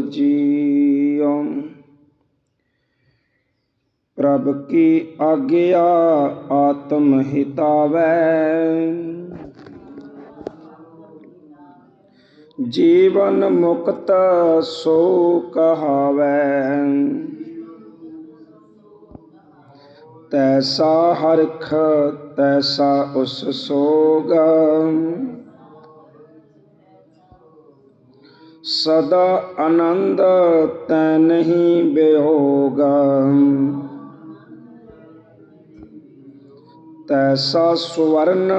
ਜੀਉ। ਪ੍ਰਭ ਕੀ ਆਗਿਆ ਆਤਮ ਹਿਤਾਵੈ। ਜੀਵਨ ਮੁਕਤ ਸੋ ਕਹਾਵੈ। ਤੈਸਾ ਹਰਖ ਤੈਸਾ ਉਸ ਸੋਗ। ਸਦਾ ਆਨੰਦ ਤੈ ਨਹੀਂ ਬਿਹੋਗ। ਤੈਸਾ ਸੁਵਰਨ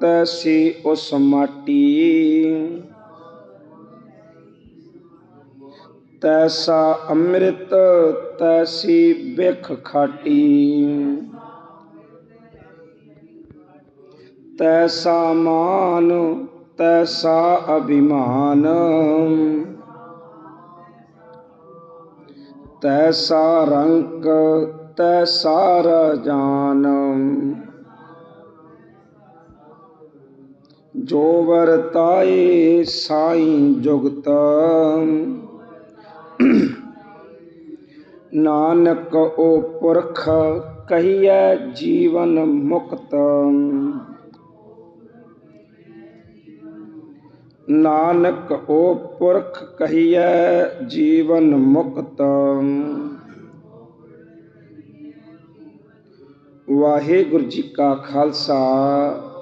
ਤੈਸੀ ਉਸ ਮਾਟੀ। ਤੈਸਾ ਅੰਮ੍ਰਿਤ ਤੈਸੀ ਬਿਖ ਖਾਟੀ। ਤੈਸਾ ਮਾਨ ਤੈਸਾ ਅਭਿਮਾਨ। ਤੈਸਾ ਰੰਕ ਤੈਸਾ ਰਜਾਨ। ਜੋ ਵਰਤਾਏ ਸਾਈ ਜੁਗਤ। ਨਾਨਕ ਓ ਪੁਰਖ ਕਹੀਐ ਜੀਵਨ ਮੁਕਤ। ਨਾਨਕ ਓ ਪੁਰਖ ਕਹੀਐ ਜੀਵਨ ਮੁਕਤ। ਵਾਹਿਗੁਰੂ ਜੀ ਕਾ ਖਾਲਸਾ,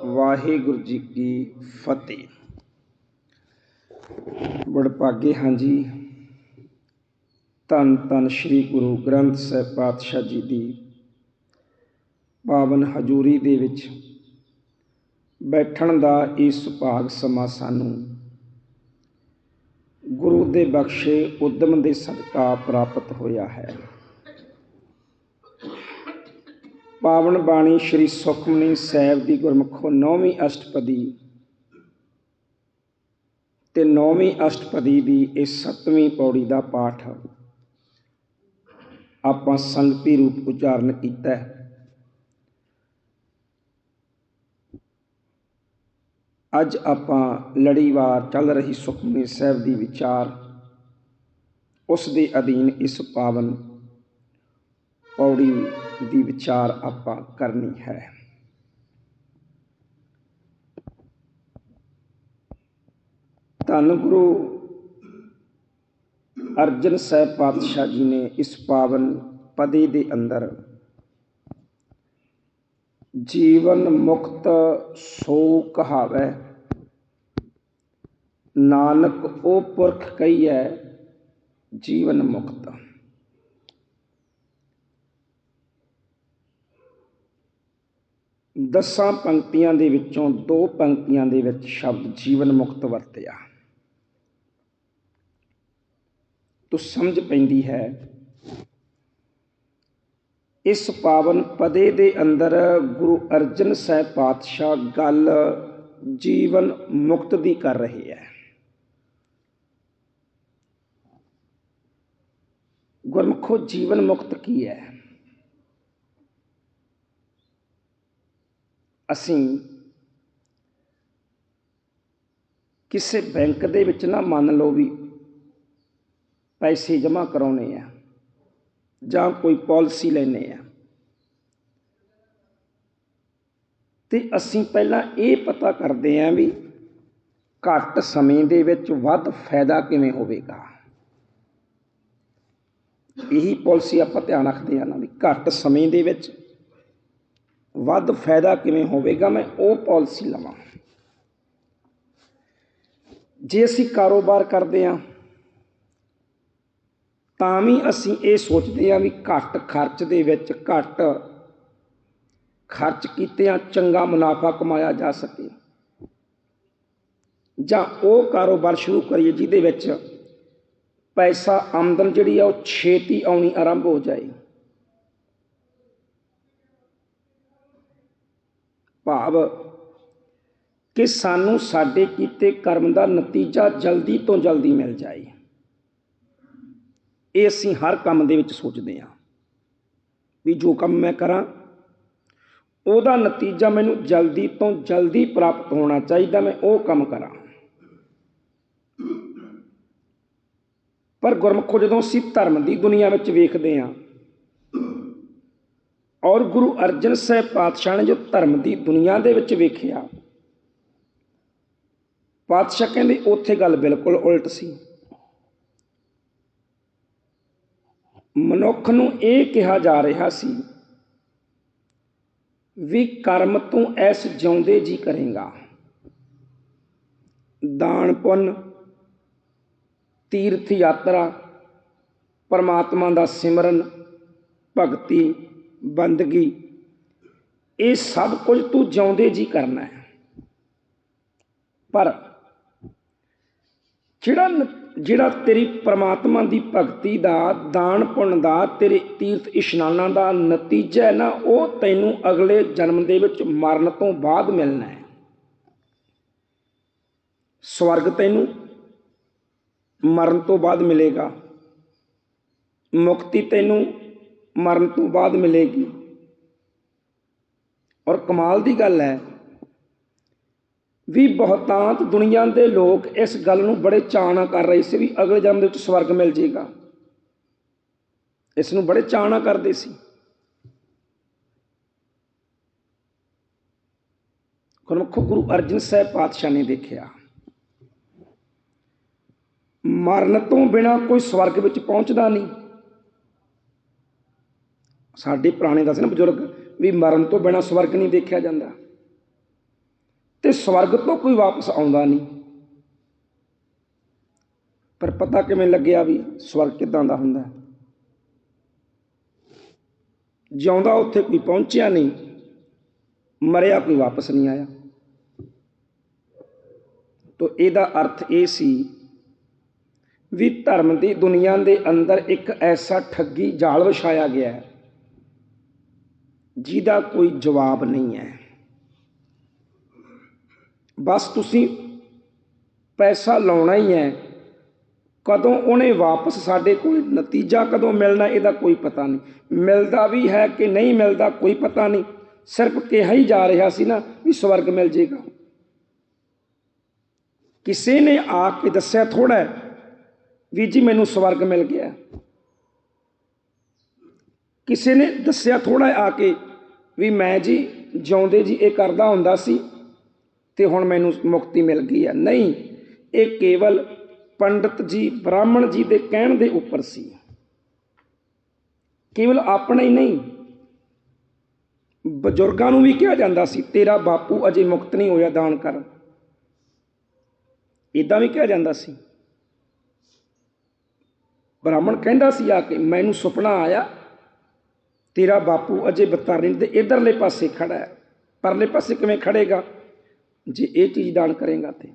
ਵਾਹਿਗੁਰੂ ਜੀ ਕੀ ਫਤਿਹ। ਬੜਭਾਗੇ ਹਾਂ ਜੀ। ਧੰਨ ਧੰਨ ਸ੍ਰੀ ਗੁਰੂ ਗ੍ਰੰਥ ਸਾਹਿਬ ਪਾਤਸ਼ਾਹ ਜੀ ਦੀ ਪਾਵਨ ਹਜ਼ੂਰੀ ਦੇ ਵਿੱਚ ਬੈਠਣ ਦਾ ਇਹ ਸੁਭਾਗ ਸਮਾਂ ਸਾਨੂੰ ਗੁਰੂ ਦੇ ਬਖਸ਼ੇ ਉਦਮ ਦੇ ਸਦਕਾ ਪ੍ਰਾਪਤ ਹੋਇਆ ਹੈ। ਪਾਵਨ ਬਾਣੀ ਸ੍ਰੀ ਸੁਖਮਨੀ ਸਾਹਿਬ ਦੀ ਗੁਰਮੁਖੋ ਨੌਵੀਂ ਅਸ਼ਟਪਦੀ ਤੇ ਨੌਵੀਂ ਅਸ਼ਟਪਦੀ ਦੀ ਇਹ ਸੱਤਵੀਂ ਪੌੜੀ ਦਾ ਪਾਠ ਆਪਾਂ ਸੰਗਤੀ ਰੂਪ ਉਚਾਰਨ ਕੀਤਾ ਹੈ। ਅੱਜ ਆਪਾਂ ਲੜੀਵਾਰ ਚੱਲ ਰਹੀ ਸੁਖਮਨੀ ਸਾਹਿਬ ਦੀ ਵਿਚਾਰ, ਉਸ ਦੇ ਅਧੀਨ ਇਸ ਪਾਵਨ ਪੌੜੀ ਦੀ ਵਿਚਾਰ ਆਪਾਂ ਕਰਨੀ ਹੈ। ਧੰਨ ਗੁਰੂ ਅਰਜਨ ਸਾਹਿਬ ਪਾਤਸ਼ਾਹ ਜੀ ਨੇ ਇਸ ਪਾਵਨ ਪਦੇ ਦੇ ਅੰਦਰ ਜੀਵਨ ਮੁਕਤ ਸੋ ਕਹਾਵੈ। ਨਾਨਕ ਉਹ ਪੁਰਖ ਕਹੀਐ, ਜੀਵਨ ਮੁਕਤ। ਦਸਾਂ ਪੰਕਤੀਆਂ ਦੇ ਵਿੱਚੋਂ ਦੋ ਪੰਕਤੀਆਂ ਦੇ ਵਿੱਚ ਸ਼ਬਦ ਜੀਵਨ ਮੁਕਤ ਵਰਤਿਆ। ਤੋ ਸਮਝ ਪੈਂਦੀ ਹੈ ਇਸ ਪਾਵਨ ਪਦੇ ਦੇ ਅੰਦਰ ਗੁਰੂ ਅਰਜਨ ਸਾਹਿਬ ਪਾਤਸ਼ਾਹ ਗੱਲ ਜੀਵਨ ਮੁਕਤ ਦੀ ਕਰ ਰਹੇ ਹੈ। ਗੁਰਮਖੋ, ਜੀਵਨ ਮੁਕਤ ਕੀ ਹੈ? ਅਸੀਂ ਕਿਸੇ ਬੈਂਕ ਦੇ ਵਿੱਚ ਨਾ ਮੰਨ ਲਓ ਵੀ ਪੈਸੇ ਜਮ੍ਹਾਂ ਕਰਾਉਣੇ ਆ। ਜਾਂ ਕੋਈ ਪਾਲਿਸੀ ਲੈਂਦੇ ਹਾਂ ਤੇ ਅਸੀਂ ਪਹਿਲਾਂ ਇਹ ਪਤਾ ਕਰਦੇ ਹਾਂ ਵੀ ਘੱਟ ਸਮੇਂ ਦੇ ਵਿੱਚ ਵੱਧ ਫਾਇਦਾ ਕਿਵੇਂ ਹੋਵੇਗਾ। ਇਹੀ ਪਾਲਿਸੀ ਆਪਾਂ ਧਿਆਨ ਰੱਖਦੇ ਹਾਂ ਨਾ ਵੀ ਘੱਟ ਸਮੇਂ ਦੇ ਵਿੱਚ ਵੱਧ ਫਾਇਦਾ ਕਿਵੇਂ ਹੋਵੇਗਾ, ਮੈਂ ਉਹ ਪਾਲਿਸੀ ਲਵਾਂ। ਜੇ ਅਸੀਂ ਕਾਰੋਬਾਰ ਕਰਦੇ ਹਾਂ ਤਾਂ ਵੀ ਅਸੀਂ ਇਹ ਸੋਚਦੇ ਹਾਂ ਵੀ ਘੱਟ ਖਰਚ ਦੇ ਵਿੱਚ ਘੱਟ ਖਰਚ ਕੀਤਿਆਂ ਚੰਗਾ ਮੁਨਾਫਾ ਕਮਾਇਆ ਜਾ ਸਕੇ। ਜਾਂ ਉਹ ਕਾਰੋਬਾਰ ਸ਼ੁਰੂ ਕਰੀਏ ਜਿਹਦੇ ਵਿੱਚ ਪੈਸਾ ਆਮਦਨ ਜਿਹੜੀ ਆ ਉਹ ਛੇਤੀ ਆਉਣੀ ਆਰੰਭ ਹੋ ਜਾਏ। ਭਾਵ ਕਿ ਸਾਨੂੰ ਸਾਡੇ ਕੀਤੇ ਕਰਮ ਦਾ ਨਤੀਜਾ ਜਲਦੀ ਤੋਂ ਜਲਦੀ ਮਿਲ ਜਾਏ। ਇਹ ਅਸੀਂ ਹਰ ਕੰਮ ਦੇ ਵਿੱਚ ਸੋਚਦੇ ਹਾਂ ਵੀ ਜੋ ਕੰਮ ਮੈਂ ਕਰਾਂ, ਉਹਦਾ ਨਤੀਜਾ ਮੈਨੂੰ ਜਲਦੀ ਤੋਂ ਜਲਦੀ ਪ੍ਰਾਪਤ ਹੋਣਾ ਚਾਹੀਦਾ, ਮੈਂ ਉਹ ਕੰਮ ਕਰਾਂ। ਪਰ ਗੁਰਮੁਖੋ, ਜਦੋਂ ਅਸੀਂ ਧਰਮ ਦੀ ਦੁਨੀਆ ਵਿੱਚ ਵੇਖਦੇ ਹਾਂ ਔਰ ਗੁਰੂ ਅਰਜਨ ਸਾਹਿਬ ਪਾਤਸ਼ਾਹ ਨੇ ਜੋ ਧਰਮ ਦੀ ਦੁਨੀਆ ਦੇ ਵਿੱਚ ਵੇਖਿਆ, ਪਾਤਸ਼ਾਹ ਕਹਿੰਦੇ, ਉੱਥੇ ਗੱਲ ਬਿਲਕੁਲ ਉਲਟ ਸੀ। ਮਨੁੱਖ ਨੂੰ ਇਹ ਕਿਹਾ ਜਾ ਰਿਹਾ ਸੀ ਵੀ ਕਰਮ ਤੂੰ ਐਸ ਜਿਉਂਦੇ ਜੀ ਕਰੇਗਾ। ਦਾਨ ਪੁੰਨ, ਤੀਰਥ ਯਾਤਰਾ, ਪਰਮਾਤਮਾ ਦਾ ਸਿਮਰਨ, ਭਗਤੀ, ਬੰਦਗੀ, ਇਹ ਸਭ ਕੁਝ ਤੂੰ ਜਿਉਂਦੇ ਜੀ ਕਰਨਾ ਹੈ। ਪਰ ਜਿਹੜਾ ਜਿਹੜਾ ਤੇਰੀ ਪਰਮਾਤਮਾ ਦੀ ਭਗਤੀ ਦਾ, ਦਾਨ ਪੁੰਨ ਦਾ, ਤੇਰੇ ਤੀਰਥ ਇਸ਼ਨਾਨਾਂ ਦਾ ਨਤੀਜਾ ਹੈ ਨਾ, ਉਹ ਤੈਨੂੰ ਅਗਲੇ ਜਨਮ ਦੇ ਵਿੱਚ ਮਰਨ ਤੋਂ ਬਾਅਦ ਮਿਲਣਾ ਹੈ। ਸਵਰਗ ਤੈਨੂੰ ਮਰਨ ਤੋਂ ਬਾਅਦ ਮਿਲੇਗਾ। ਮੁਕਤੀ ਤੈਨੂੰ ਮਰਨ ਤੋਂ ਬਾਅਦ ਮਿਲੇਗੀ। ਔਰ ਕਮਾਲ ਦੀ ਗੱਲ ਹੈ ਵੀ ਬਹੁਤਾਂਤ ਦੁਨੀਆ ਦੇ ਲੋਕ ਇਸ ਗੱਲ ਨੂੰ ਬੜੇ ਚਾਅ ਨਾਲ ਕਰ ਰਹੇ ਸੀ ਵੀ ਅਗਲੇ ਜਨਮ ਦੇ ਵਿੱਚ ਸਵਰਗ ਮਿਲ ਜੇਗਾ। ਇਸ ਨੂੰ ਬੜੇ ਚਾਅ ਨਾਲ ਕਰਦੇ ਸੀ। ਗੁਰਮੁਖੋ ਗੁਰੂ ਅਰਜਨ ਸਾਹਿਬ ਪਾਤਸ਼ਾਹ ਨੇ ਦੇਖਿਆ, ਮਰਨ ਤੋਂ ਬਿਨਾ ਕੋਈ ਸਵਰਗ ਵਿੱਚ ਪਹੁੰਚਦਾ ਨਹੀਂ। ਸਾਡੇ ਪੁਰਾਣੇ ਦੱਸੇ ਨਾ ਬਜ਼ੁਰਗ ਵੀ ਮਰਨ ਤੋਂ ਬਿਨਾ ਸਵਰਗ ਨਹੀਂ ਦੇਖਿਆ ਜਾਂਦਾ। ਤੇ ਸਵਰਗ ਤੋਂ ਕੋਈ ਵਾਪਸ ਆਉਂਦਾ ਨਹੀਂ। ਪਰ ਪਤਾ ਕਿਵੇਂ ਲੱਗਿਆ ਵੀ ਸਵਰਗ ਕਿਦਾਂ ਦਾ ਹੁੰਦਾ ਜਿਉਂਦਾ ਉੱਥੇ ਕੋਈ ਪਹੁੰਚਿਆ ਨਹੀਂ, ਮਰਿਆ ਕੋਈ ਵਾਪਸ ਨਹੀਂ ਆਇਆ। ਤੋ ਇਹਦਾ ਅਰਥ ਇਹ ਸੀ ਵੀ ਧਰਮ ਦੀ ਦੁਨੀਆ ਦੇ ਅੰਦਰ ਇੱਕ ਐਸਾ ਠੱਗੀ ਜਾਲ ਵਿਛਾਇਆ ਗਿਆ ਹੈ, ਜਿਹਦਾ ਕੋਈ ਜਵਾਬ ਨਹੀਂ ਹੈ। ਬਸ ਤੁਸੀਂ ਪੈਸਾ ਲਾਉਣਾ ਹੀ ਹੈ। ਕਦੋਂ ਉਹਨੇ ਵਾਪਸ ਸਾਡੇ ਕੋਲ ਨਤੀਜਾ ਕਦੋਂ ਮਿਲਣਾ ਇਹਦਾ ਕੋਈ ਪਤਾ ਨਹੀਂ। ਮਿਲਦਾ ਵੀ ਹੈ ਕਿ ਨਹੀਂ ਮਿਲਦਾ ਕੋਈ ਪਤਾ ਨਹੀਂ। ਸਿਰਫ ਕਿਹਾ ਹੀ ਜਾ ਰਿਹਾ ਸੀ ਨਾ ਵੀ ਸਵਰਗ ਮਿਲ ਜੇਗਾ। ਕਿਸੇ ਨੇ ਆ ਕੇ ਦੱਸਿਆ ਥੋੜਾ ਵੀ ਜੀ ਮੈਨੂੰ ਸਵਰਗ ਮਿਲ ਗਿਆ। ਕਿਸੇ ਨੇ ਦੱਸਿਆ ਥੋੜਾ ਆ ਕੇ ਵੀ ਮੈਂ ਜੀ ਜਿਉਂਦੇ ਜੀ ਇਹ ਕਰਦਾ ਹੁੰਦਾ ਸੀ। ਤੇ ਹੁਣ ਮੈਨੂੰ ਮੁਕਤੀ ਮਿਲ ਗਈ ਹੈ। ਨਹੀਂ, ਇਹ ਕੇਵਲ ਪੰਡਤ ਜੀ, ਬ੍ਰਾਹਮਣ ਜੀ ਦੇ ਕਹਿਣ ਦੇ ਉੱਪਰ ਸੀ। ਕੇਵਲ ਆਪਣਾ ਹੀ ਨਹੀਂ, ਬਜ਼ੁਰਗਾਂ ਨੂੰ ਵੀ ਕਿਹਾ ਜਾਂਦਾ ਸੀ, ਤੇਰਾ ਬਾਪੂ ਅਜੇ ਮੁਕਤ ਨਹੀਂ ਹੋਇਆ ਦਾਨ ਕਰ ਇਦਾਂ ਵੀ ਕਿਹਾ ਜਾਂਦਾ ਸੀ। ਬ੍ਰਾਹਮਣ ਕਹਿੰਦਾ ਸੀ ਆ ਕੇ, ਮੈਨੂੰ ਸੁਪਨਾ ਆਇਆ, ਤੇਰਾ ਬਾਪੂ ਅਜੇ ਬਤਾਰਨ ਦੇ ਇਧਰਲੇ ਪਾਸੇ ਖੜਾ ਹੈ। ਪਰਲੇ ਪਾਸੇ ਕਿਵੇਂ ਖੜੇਗਾ? ਜੇ ਇਹ ਚੀਜ਼ ਦਾਨ ਕਰੇਗਾ ਤੇ।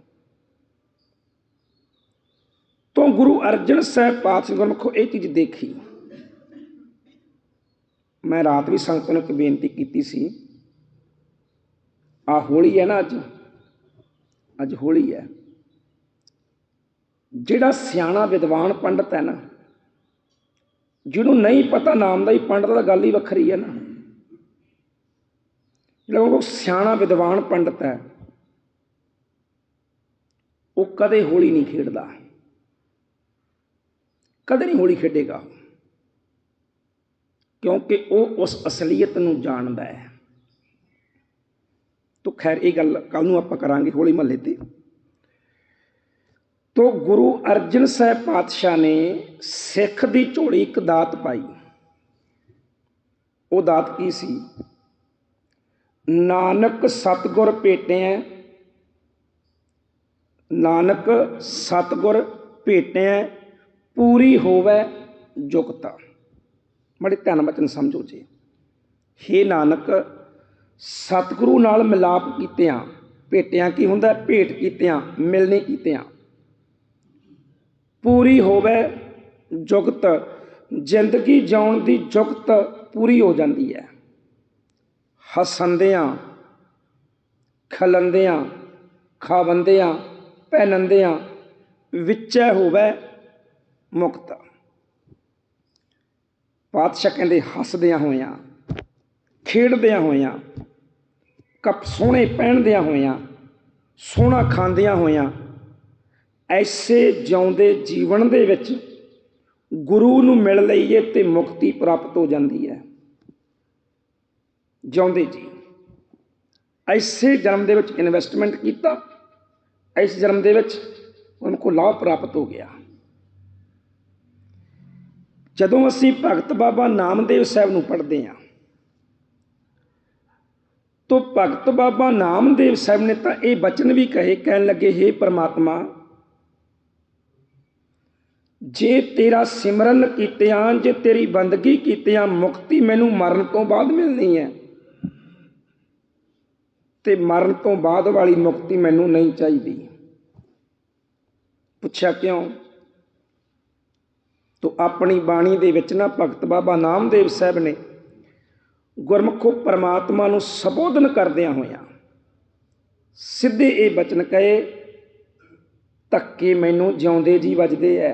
ਤੋਂ ਗੁਰੂ ਅਰਜਨ ਸਾਹਿਬ ਪਾਤਸ਼ਾਹ ਗੁਰਮੁਖੋ ਇਹ ਚੀਜ਼ ਦੇਖੀ। ਮੈਂ ਰਾਤ ਵੀ ਸੰਗਤ ਨੂੰ ਇੱਕ ਬੇਨਤੀ ਕੀਤੀ ਸੀ। ਆ ਹੋਲੀ ਹੈ ਨਾ ਅੱਜ? ਅੱਜ ਹੋਲੀ ਹੈ। ਜਿਹੜਾ ਸਿਆਣਾ ਵਿਦਵਾਨ ਪੰਡਤ ਹੈ ਨਾ, ਜਿਹਨੂੰ ਨਹੀਂ ਪਤਾ ਨਾਮ ਦਾ ਹੀ ਪੰਡਤ ਦਾ ਗੱਲ ਹੀ ਵੱਖਰੀ ਹੈ ਨਾ। ਜਿਹੜਾ ਉਹ ਸਿਆਣਾ ਵਿਦਵਾਨ ਪੰਡਤ ਹੈ। ਉਹ ਕਦੇ ਹੋਲੀ ਨਹੀਂ ਖੇਡਦਾ। ਕਦੇ ਨਹੀਂ ਹੋਲੀ ਖੇਡੇਗਾ। ਕਿਉਂਕਿ ਉਹ ਉਸ ਅਸਲੀਅਤ ਨੂੰ ਜਾਣਦਾ ਹੈ। ਤੋ ਖੈਰ, ਇਹ ਗੱਲ ਕੱਲ ਨੂੰ ਆਪਾਂ ਕਰਾਂਗੇ ਹੋਲੀ ਮਹੱਲੇ ਤੇ। ਤੋ ਗੁਰੂ ਅਰਜਨ ਸਾਹਿਬ ਪਾਤਸ਼ਾਹ ਨੇ ਸਿੱਖ ਦੀ ਝੋਲੀ ਇੱਕ ਦਾਤ ਪਾਈ। ਉਹ ਦਾਤ ਕੀ ਸੀ? ਨਾਨਕ ਸਤਗੁਰ ਭੇਟਿਆ ਨਾਨਕ ਸਤਗੁਰ ਭੇਟਿਆ, ਪੂਰੀ ਹੋਵੇ ਜੁਗਤਾ। ਬੜੇ ਧਿਆਨ ਬਚਨ ਸਮਝੋ ਜੀ। ਹੇ ਨਾਨਕ, ਸਤਿਗੁਰੂ ਨਾਲ ਮਿਲਾਪ ਕੀਤਿਆਂ, ਭੇਟਿਆਂ ਕੀ ਹੁੰਦਾ? ਭੇਟ ਕੀਤਿਆਂ, ਮਿਲਣੀ ਕੀਤਿਆਂ। ਪੂਰੀ ਹੋਵੇ ਜੁਗਤ, ਜ਼ਿੰਦਗੀ ਜਿਉਣ ਦੀ ਜੁਗਤ ਪੂਰੀ ਹੋ ਜਾਂਦੀ ਹੈ। ਹਸੰਦਿਆਂ ਖਲੰਦਿਆਂ ਖਾਵੰਦਿਆਂ ਪਹਿਨੰਦਿਆਂ ਵਿੱਚੈ ਹੋਵੇ ਮੁਕਤਾ। ਪਾਤਸ਼ਾਹ ਕਹਿੰਦੇ, ਹੱਸਦਿਆਂ ਹੋਇਆਂ, ਖੇਡਦਿਆਂ ਹੋਇਆਂ, ਕੱਪ ਸੋਹਣੇ ਪਹਿਨਦਿਆਂ ਹੋਇਆਂ, ਸੋਹਣਾ ਖਾਂਦਿਆਂ ਹੋਇਆਂ, ਐਸੇ ਜਿਉਂਦੇ ਜੀਵਨ ਦੇ ਵਿੱਚ ਗੁਰੂ ਨੂੰ ਮਿਲ ਲਈਏ ਤੇ ਮੁਕਤੀ ਪ੍ਰਾਪਤ ਹੋ ਜਾਂਦੀ ਹੈ। ਜਿਉਂਦੇ ਜੀ। ਐਸੇ ਜਨਮ ਦੇ ਵਿੱਚ ਇਨਵੈਸਟਮੈਂਟ ਕੀਤਾ। ਇਸ ਜਨਮ ਦੇ ਵਿੱਚ ਉਹਨਾਂ ਕੋ ਲਾਭ ਪ੍ਰਾਪਤ ਹੋ ਗਿਆ। ਜਦੋਂ ਅਸੀਂ ਭਗਤ ਬਾਬਾ ਨਾਮਦੇਵ ਸਾਹਿਬ ਨੂੰ ਪੜ੍ਹਦੇ ਹਾਂ, ਤੋ ਭਗਤ ਬਾਬਾ ਨਾਮਦੇਵ ਸਾਹਿਬ ਨੇ ਤਾਂ ਇਹ ਬਚਨ ਵੀ ਕਹੇ, ਕਹਿਣ ਲੱਗੇ हे ਪ੍ਰਮਾਤਮਾ, ਜੇ ਤੇਰਾ ਸਿਮਰਨ ਕੀਤਿਆਂ, ਜੇ ਤੇਰੀ ਬੰਦਗੀ ਕੀਤਿਆਂ, ਮੁਕਤੀ ਮੈਨੂੰ ਮਰਨ ਤੋਂ ਬਾਅਦ ਮਿਲਣੀ ਹੈ, ਤੇ ਮਰਨ ਤੋਂ ਬਾਅਦ ਵਾਲੀ ਮੁਕਤੀ ਮੈਨੂੰ ਨਹੀਂ ਚਾਹੀਦੀ। ਪੁੱਛਿਆ ਕਿਉਂ? ਤੋ ਆਪਣੀ ਬਾਣੀ ਦੇ ਵਿੱਚ ਨਾ ਭਗਤ ਬਾਬਾ ਨਾਮਦੇਵ ਸਾਹਿਬ ਨੇ ਗੁਰਮੁਖੋ ਪਰਮਾਤਮਾ ਨੂੰ ਸੰਬੋਧਨ ਕਰਦਿਆਂ ਹੋਇਆਂ ਸਿੱਧੇ ਇਹ ਬਚਨ ਕਹੇ, ਧੱਕੇ ਮੈਨੂੰ ਜਿਉਂਦੇ ਜੀ ਵੱਜਦੇ ਐ।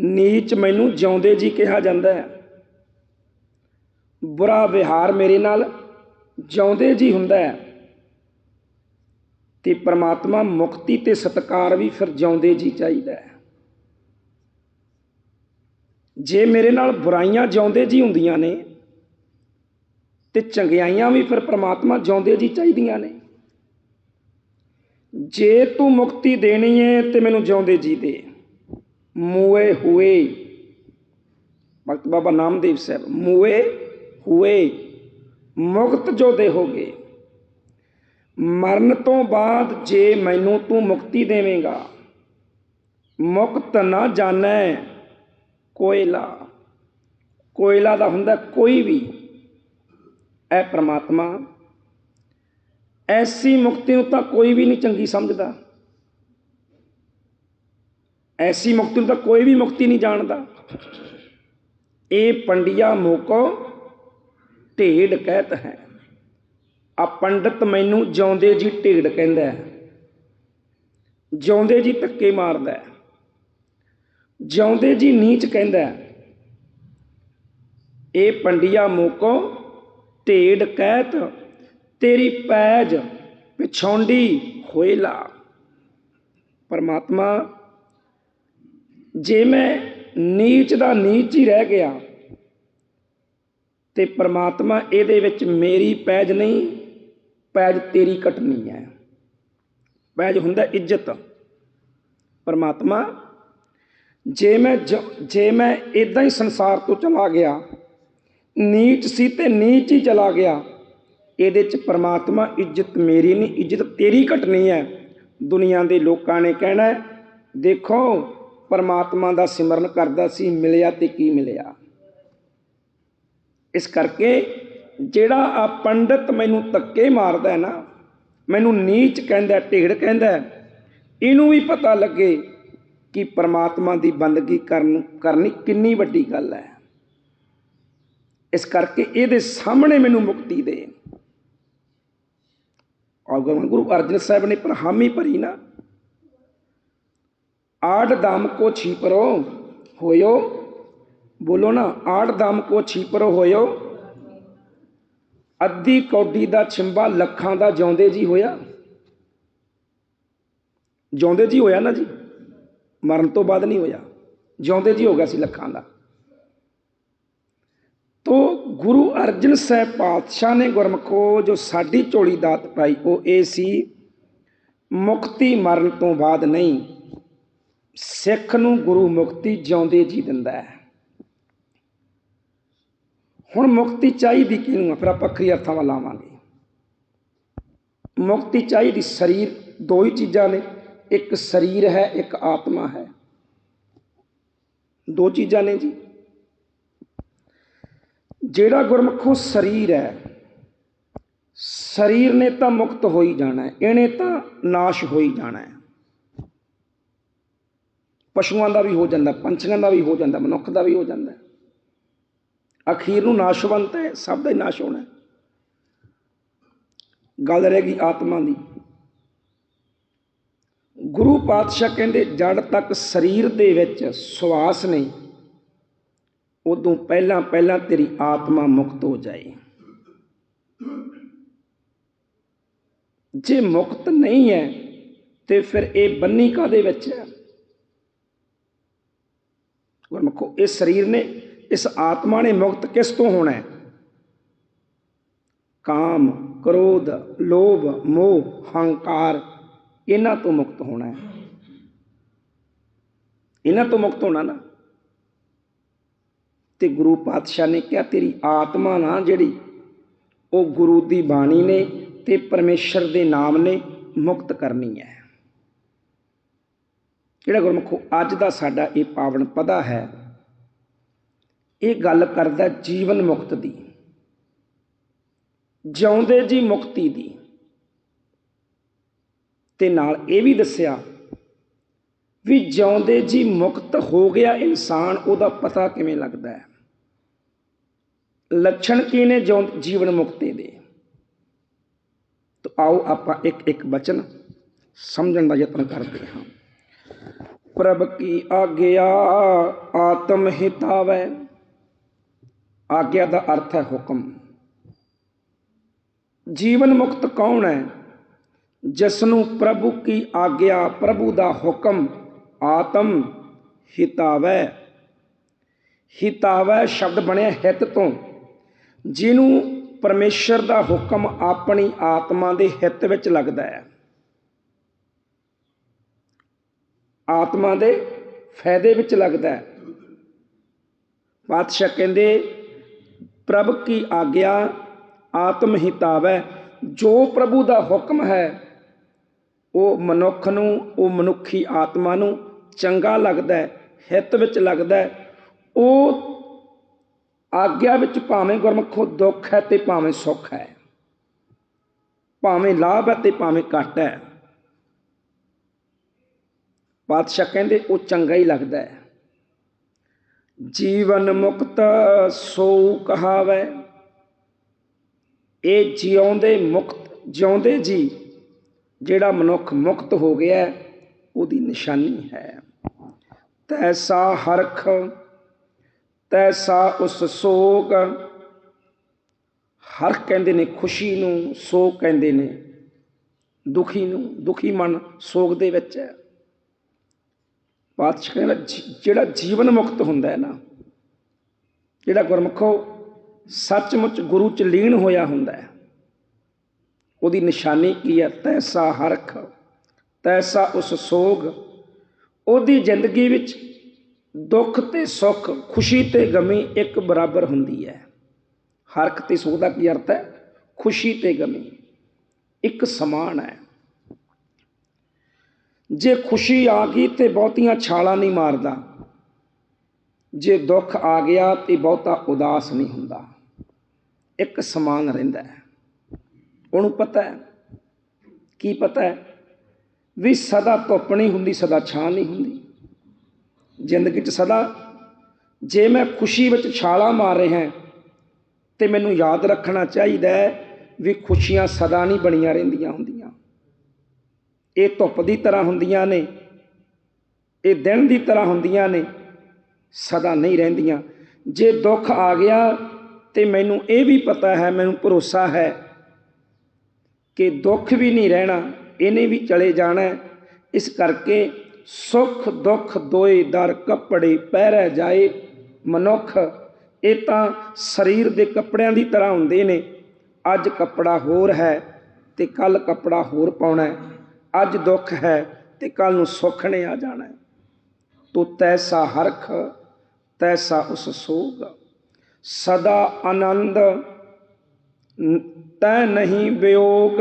ਨੀਚ ਮੈਨੂੰ ਜਿਉਂਦੇ ਜੀ ਕਿਹਾ ਜਾਂਦਾ ਹੈ ਬੁਰਾ ਵਿਹਾਰ ਮੇਰੇ ਨਾਲ ਜਿਉਂਦੇ ਜੀ ਹੁੰਦਾ ਹੈ ਤੇ ਪਰਮਾਤਮਾ ਮੁਕਤੀ ਤੇ ਸਤਕਾਰ ਵੀ ਫਿਰ ਜਿਉਂਦੇ ਜੀ ਚਾਹੀਦਾ ਹੈ। ਜੇ ਮੇਰੇ ਨਾਲ ਬੁਰਾਈਆਂ ਜਿਉਂਦੇ ਜੀ ਹੁੰਦੀਆਂ ਨੇ ਤੇ ਚੰਗਿਆਈਆਂ ਵੀ ਫਿਰ ਪ੍ਰਮਾਤਮਾ ਜਿਉਂਦੇ ਜੀ ਚਾਹੀਦੀਆਂ ਨੇ। ਜੇ ਤੂੰ ਮੁਕਤੀ ਦੇਣੀ ਹੈ ਤੇ ਮੈਨੂੰ ਜਿਉਂਦੇ ਜੀ ਦੇ। ਮੂਏ ਹੋਏ। ਭਗਤ ਬਾਬਾ ਨਾਮਦੇਵ ਸਾਹਿਬ ਮੂਏ ਹੋਏ। ਮੁਕਤ ਜੋ ਦੇਹੋਗੇ ਮਰਨ ਤੋਂ ਬਾਅਦ ਜੇ ਮੈਨੂੰ ਤੂੰ ਮੁਕਤੀ ਦੇਵੇਂਗਾ, ਮੁਕਤ ਨਾ ਜਾਣੈ ਕੋਇਲਾ। ਕੋਇਲਾ ਦਾ ਹੁੰਦਾ ਕੋਈ ਵੀ ਐ ਪ੍ਰਮਾਤਮਾ। ਐਸੀ ਮੁਕਤੀ ਨੂੰ ਤਾਂ ਕੋਈ ਵੀ ਨਹੀਂ ਚੰਗੀ ਸਮਝਦਾ। ਐਸੀ ਮੁਕਤੀ ਨੂੰ ਤਾਂ ਕੋਈ ਵੀ ਮੁਕਤੀ ਨਹੀਂ ਜਾਣਦਾ। ਇਹ ਪੰਡਿਆ ਮੋਕੋ ਢੇਡ ਕਹਿਤ ਹੈ। ਆ ਪੰਡਤ ਮੈਨੂੰ ਜਿਉਂਦੇ ਜੀ ਢੇਡ ਕਹਿੰਦਾ ਜਿਉਂਦੇ ਜੀ ਧੱਕੇ ਮਾਰਦਾ ਜਿਉਂਦੇ ਜੀ ਨੀਚ ਕਹਿੰਦਾ ਇਹ ਪੰਡਿਆ ਮੋਕੋ, ਢੇਡ ਕਹਿਤ ਤੇਰੀ ਪੈਜ ਪਿਛੌਂਡੀ ਹੋਇਲਾ ਪਰਮਾਤਮਾ, ਜੇ ਮੈਂ ਨੀਚ ਦਾ ਨੀਚ ਹੀ ਰਹਿ ਗਿਆ ਤੇ ਪਰਮਾਤਮਾ ਇਹਦੇ ਵਿੱਚ ਮੇਰੀ ਪੈਜ ਨਹੀਂ ਪੈਜ ਤੇਰੀ ਕਟਣੀ ਹੈ। ਪੈਜ ਹੁੰਦਾ ਇੱਜ਼ਤ। ਪਰਮਾਤਮਾ, ਜੇ ਮੈਂ ਜੇ ਮੈਂ ਇਦਾਂ ਹੀ ਸੰਸਾਰ ਤੋਂ ਚਲਾ ਗਿਆ, ਨੀਚ ਸੀ ਤੇ ਨੀਚ ਹੀ ਚਲਾ ਗਿਆ, ਇਹਦੇ ਚ ਪਰਮਾਤਮਾ ਇੱਜ਼ਤ ਮੇਰੀ ਨਹੀਂ, ਇੱਜ਼ਤ ਤੇਰੀ ਕਟਣੀ ਹੈ। ਦੁਨੀਆ ਦੇ ਲੋਕਾਂ ਨੇ ਕਹਿਣਾ ਦੇਖੋ, ਪਰਮਾਤਮਾ ਦਾ ਸਿਮਰਨ ਕਰਦਾ ਸੀ, ਮਿਲਿਆ ਤੇ ਕੀ ਮਿਲਿਆ। ਇਸ ਕਰਕੇ ਜਿਹੜਾ ਆ ਪੰਡਤ ਮੈਨੂੰ ਤੱਕੇ ਮਾਰਦਾ ਹੈ ਨਾ, ਮੈਨੂੰ ਨੀਚ ਕਹਿੰਦਾ ਢੇੜ ਕਹਿੰਦਾ ਇਹਨੂੰ ਵੀ ਪਤਾ ਲੱਗੇ ਕਿ ਪਰਮਾਤਮਾ ਦੀ ਬੰਦਗੀ ਕਰਨ, ਕਰਨੀ ਕਿੰਨੀ ਵੱਡੀ ਗੱਲ ਹੈ। ਇਸ ਕਰਕੇ ਇਹਦੇ ਸਾਹਮਣੇ ਮੈਨੂੰ ਮੁਕਤੀ ਦੇ। ਔਰ ਗੁਰੂ ਅਰਜਨ ਸਾਹਿਬ ਨੇ ਪਰ ਹਾਮੀ ਭਰੀ ਨਾ, ਆੜ ਦਮ ਕੋ ਛੀਪਰੋ ਹੋਇਓ, ਬੋਲੋ ਨਾ, ਆੜ ਦਮ ਕੋ ਛੀਪਰੋ ਹੋਇਓ ਅੱਧੀ ਕੌਡੀ ਦਾ ਛਿੰਬਾ ਲੱਖਾਂ ਦਾ ਜਿਉਂਦੇ ਜੀ ਹੋਇਆ। ਜਿਉਂਦੇ ਜੀ ਹੋਇਆ ਨਾ ਜੀ। ਮਰਨ ਤੋਂ ਬਾਅਦ ਨਹੀਂ ਹੋਇਆ। ਜਿਉਂਦੇ ਜੀ ਹੋ ਗਿਆ ਸੀ ਲੱਖਾਂ ਦਾ। ਤੋ ਗੁਰੂ ਅਰਜਨ ਸਾਹਿਬ ਪਾਤਸ਼ਾਹ ਨੇ ਗੁਰਮਖੋ ਜੋ ਸਾਡੀ ਝੋਲੀ ਦਾਤ ਪਾਈ, ਉਹ ਇਹ ਸੀ, ਮੁਕਤੀ ਮਰਨ ਤੋਂ ਬਾਅਦ ਨਹੀਂ, ਸਿੱਖ ਨੂੰ ਗੁਰੂ ਮੁਕਤੀ ਜਿਉਂਦੇ ਜੀ ਦਿੰਦਾ ਹੈ। ਹੁਣ ਮੁਕਤੀ ਚਾਹੀਦੀ ਕਿਹਨੂੰ ਆ? ਫਿਰ ਆਪਾਂ ਖਰੀ ਅਰਥਾਂ ਵੱਲ ਆਵਾਂਗੇ। ਮੁਕਤੀ ਚਾਹੀਦੀ ਸਰੀਰ, ਦੋ ਹੀ ਚੀਜ਼ਾਂ ਨੇ। ਇੱਕ ਸਰੀਰ ਹੈ, ਇੱਕ ਆਤਮਾ ਹੈ। ਦੋ ਚੀਜ਼ਾਂ ਨੇ ਜੀ। ਜਿਹੜਾ ਗੁਰਮਖੋ ਸਰੀਰ ਹੈ, ਸਰੀਰ ਨੇ ਤਾਂ ਮੁਕਤ ਹੋ ਹੀ ਜਾਣਾ ਹੈ। ਇਹਨੇ ਤਾਂ ਨਾਸ਼ ਹੋ ਹੀ ਜਾਣਾ ਹੈ। ਪਸ਼ੂਆਂ ਦਾ ਵੀ ਹੋ ਜਾਂਦਾ, ਪੰਛੀਆਂ ਦਾ ਵੀ ਹੋ ਜਾਂਦਾ, ਮਨੁੱਖ ਦਾ ਵੀ ਹੋ ਜਾਂਦਾ। ਅਖੀਰ ਨੂੰ ਨਾਸ਼ਵੰਤ ਹੈ ਸਭ ਦਾ ਹੀ ਨਾਸ਼ ਹੋਣਾ ਗੱਲ ਰਹਿ ਗਈ ਆਤਮਾ ਦੀ। ਗੁਰੂ ਪਾਤਸ਼ਾਹ ਕਹਿੰਦੇ, ਜੜ ਤੱਕ ਸਰੀਰ ਦੇ ਵਿੱਚ ਸਵਾਸ ਨਹੀਂ, ਉਦੋਂ ਪਹਿਲਾਂ ਪਹਿਲਾਂ ਤੇਰੀ ਆਤਮਾ ਮੁਕਤ ਹੋ ਜਾਏ। ਜੇ ਮੁਕਤ ਨਹੀਂ ਹੈ, ਤੇ ਫਿਰ ਇਹ ਬੰਨੀ ਕਾਦੇ ਵਿੱਚ ਹੈ? ਗੁਰਮੁਖੋ, ਇਹ ਸਰੀਰ ਨੇ ਇਸ ਆਤਮਾ ਨੇ ਮੁਕਤ ਕਿਸ ਤੋਂ ਹੋਣਾ ਹੈ? ਕਾਮ, ਕ੍ਰੋਧ, ਲੋਭ, ਮੋਹ, ਹੰਕਾਰ, ਇਹਨਾਂ ਤੋਂ ਮੁਕਤ ਹੋਣਾ ਹੈ। ਇਹਨਾਂ ਤੋਂ ਮੁਕਤ ਹੋਣਾ ਨਾ। ਤੇ ਗੁਰੂ ਪਾਤਸ਼ਾਹ ਨੇ ਕਿਹਾ, ਤੇਰੀ ਆਤਮਾ ਨਾ ਜਿਹੜੀ, ਉਹ ਗੁਰੂ ਦੀ ਬਾਣੀ ਨੇ ਤੇ ਪਰਮੇਸ਼ਰ ਦੇ ਨਾਮ ਨੇ ਮੁਕਤ ਕਰਨੀ ਹੈ। ਜਿਹੜਾ ਗੁਰਮੁਖੋ, ਅੱਜ ਦਾ ਸਾਡਾ ਇਹ ਪਾਵਨ ਪਦਾ ਹੈ ਇਹ ਗੱਲ ਕਰਦਾ ਜੀਵਨ ਮੁਕਤ ਦੀ। ਜਿਉਂਦੇ ਜੀ ਮੁਕਤੀ ਦੀ। ਤੇ ਨਾਲ ਇਹ ਵੀ ਦੱਸਿਆ ਵੀ ਜਿਉਂਦੇ ਜੀ ਮੁਕਤ ਹੋ ਗਿਆ ਇਨਸਾਨ, ਉਹਦਾ ਪਤਾ ਕਿਵੇਂ ਲੱਗਦਾ ਹੈ? ਲੱਛਣ ਕੀ ਨੇ ਜਿਉਂ ਜੀਵਨ ਮੁਕਤੀ ਦੇ? ਤਾਂ ਆਓ ਆਪਾਂ ਇੱਕ ਇੱਕ ਬਚਨ ਸਮਝਣ ਦਾ ਯਤਨ ਕਰਦੇ ਹਾਂ। ਪ੍ਰਭ ਕੀ ਆਗਿਆ ਆਤਮ ਹਿਤਾਵੈ? ਆਗਿਆ ਦਾ ਅਰਥ ਹੈ ਹੁਕਮ। ਜੀਵਨ ਮੁਕਤ ਕੌਣ ਹੈ? ਜਿਸ ਨੂੰ ਪ੍ਰਭੂ ਕੀ ਆਗਿਆ, ਪ੍ਰਭੂ ਦਾ ਹੁਕਮ, ਆਤਮ ਹਿਤਾਵੈ। ਹਿਤਾਵੈ ਸ਼ਬਦ ਬਣਿਆ ਹਿਤ ਤੋਂ। ਜਿਹਨੂੰ ਪਰਮੇਸ਼ਰ ਦਾ ਹੁਕਮ ਆਪਣੀ ਆਤਮਾ ਦੇ ਹਿੱਤ ਵਿੱਚ ਲੱਗਦਾ ਹੈ। ਆਤਮਾ ਦੇ ਫਾਇਦੇ ਵਿੱਚ ਲੱਗਦਾ ਹੈ। ਪਾਤਸ਼ਾਹ ਕਹਿੰਦੇ ਪ੍ਰਭ ਕੀ ਆਗਿਆ ਆਤਮ ਹਿਤਾਵੈ, ਜੋ ਪ੍ਰਭੂ ਦਾ ਹੁਕਮ ਹੈ, ਉਹ ਮਨੁੱਖ ਨੂੰ, ਉਹ ਮਨੁੱਖੀ ਆਤਮਾ ਨੂੰ ਚੰਗਾ ਲੱਗਦਾ ਹੈ ਹਿੱਤ ਵਿੱਚ ਲੱਗਦਾ ਹੈ ਉਹ ਆਗਿਆ ਵਿੱਚ ਭਾਵੇਂ ਗੁਰਮੁਖੋ ਦੁੱਖ ਹੈ ਤੇ ਭਾਵੇਂ ਸੁੱਖ ਹੈ, ਭਾਵੇਂ ਲਾਭ ਹੈ ਤੇ ਭਾਵੇਂ ਘਾਟਾ ਹੈ। ਪਾਤਸ਼ਾਹ ਕਹਿੰਦੇ ਉਹ ਚੰਗਾ ਹੀ ਲੱਗਦਾ ਹੈ। ਜੀਵਨ ਮੁਕਤ ਸੋ ਕਹਾਵੇ। ਇਹ ਜਿਉਂਦੇ ਮੁਕਤ, ਜਿਉਂਦੇ ਜੀ, ਜਿਹੜਾ ਮਨੁੱਖ ਮੁਕਤ ਹੋ ਗਿਆ, ਉਹਦੀ ਨਿਸ਼ਾਨੀ ਹੈ। ਤੈਸਾ ਹਰਖ, ਤੈਸਾ ਉਸ ਸੋਗ। ਹਰਖ ਕਹਿੰਦੇ ਨੇ ਖੁਸ਼ੀ ਨੂੰ ਸੋਗ ਕਹਿੰਦੇ ਨੇ ਦੁਖੀ ਨੂੰ। ਦੁਖੀ ਮਨ ਸੋਗ ਦੇ ਵਿੱਚ ਹੈ। ਪਾਤਸ਼ਾਹ ਕਹਿੰਦਾ ਜੀ- ਜਿਹੜਾ ਜੀਵਨ ਮੁਕਤ ਹੁੰਦਾ ਹੈ ਨਾ, ਜਿਹੜਾ ਗੁਰਮੁਖੋ ਸੱਚਮੁੱਚ ਗੁਰੂ ਚ ਲੀਨ ਹੋਇਆ ਹੁੰਦਾ ਹੈ, ਉਹਦੀ ਨਿਸ਼ਾਨੀ ਕੀ ਹੈ? ਤੈਸਾ ਹਰਖ, ਤੈਸਾ ਉਸ ਸੋਗ, ਉਹਦੀ ਜ਼ਿੰਦਗੀ ਵਿੱਚ ਦੁੱਖ ਤੇ ਸੁੱਖ, ਖੁਸ਼ੀ ਤੇ ਗਮੀ ਇੱਕ ਬਰਾਬਰ ਹੁੰਦੀ ਹੈ। ਹਰਖ ਤੇ ਸੁੱਖ ਦਾ ਕੀ ਅਰਥ ਹੈ? ਖੁਸ਼ੀ ਤੇ ਗਮੀ, ਇੱਕ ਸਮਾਨ ਹੈ। ਜੇ ਖੁਸ਼ੀ ਆ ਗਈ ਤੇ ਬਹੁਤੀਆਂ ਛਾਲਾਂ ਨਹੀਂ ਮਾਰਦਾ। ਜੇ ਦੁੱਖ ਆ ਗਿਆ ਤੇ ਬਹੁਤਾ ਉਦਾਸ ਨਹੀਂ ਹੁੰਦਾ। ਇੱਕ ਸਮਾਨ ਰਹਿੰਦਾ ਹੈ। ਉਹਨੂੰ ਪਤਾ ਹੈ। ਕੀ ਪਤਾ ਹੈ? ਵੀ ਸਦਾ ਧੁੱਪ ਨਹੀਂ ਹੁੰਦੀ, ਸਦਾ ਛਾਂ ਨਹੀਂ ਹੁੰਦੀ। ਜ਼ਿੰਦਗੀ 'ਚ ਸਦਾ ਜੇ ਮੈਂ ਖੁਸ਼ੀ ਵਿੱਚ ਛਾਲਾਂ ਮਾਰ ਰਿਹਾ ਤੇ ਮੈਨੂੰ ਯਾਦ ਰੱਖਣਾ ਚਾਹੀਦਾ ਵੀ ਖੁਸ਼ੀਆਂ ਸਦਾ ਨਹੀਂ ਬਣੀਆਂ ਰਹਿੰਦੀਆਂ ਹੁੰਦੀਆਂ। ਇਹ ਧੁੱਪ ਦੀ ਤਰ੍ਹਾਂ ਹੁੰਦੀਆਂ ਨੇ, ਇਹ ਦਿਨ ਦੀ ਤਰ੍ਹਾਂ ਹੁੰਦੀਆਂ ਨੇ, ਸਦਾ ਨਹੀਂ ਰਹਿੰਦੀਆਂ। ਜੇ ਦੁੱਖ ਆ ਗਿਆ ਤੇ ਮੈਨੂੰ ਇਹ ਵੀ ਪਤਾ ਹੈ, ਮੈਨੂੰ ਭਰੋਸਾ ਹੈ ਕਿ ਦੁੱਖ ਵੀ ਨਹੀਂ ਰਹਿਣਾ, ਇਹਨੇ ਵੀ ਚਲੇ ਜਾਣਾ ਇਸ ਕਰਕੇ ਸੁੱਖ ਦੁੱਖ ਦੋਏ ਦਰ ਕੱਪੜੇ ਪਹਿਰੈ ਜਾਏ ਮਨੁੱਖ। ਇਹ ਤਾਂ ਸਰੀਰ ਦੇ ਕੱਪੜਿਆਂ ਦੀ ਤਰ੍ਹਾਂ ਹੁੰਦੇ ਨੇ। ਅੱਜ ਕੱਪੜਾ ਹੋਰ ਹੈ ਤੇ ਕੱਲ ਕੱਪੜਾ ਹੋਰ ਪਾਉਣਾ ਅੱਜ ਦੁੱਖ ਹੈ ਤੇ ਕੱਲ ਨੂੰ ਸੁੱਖ ਨੇ ਆ ਜਾਣਾ ਹੈ। ਤੋ ਤੈਸਾ ਹਰਖ, ਤੈਸਾ ਉਸ ਸੋਗ। ਸਦਾ ਆਨੰਦ ਨ- ਤੈ ਨਹੀਂ ਵਿਯੋਗ।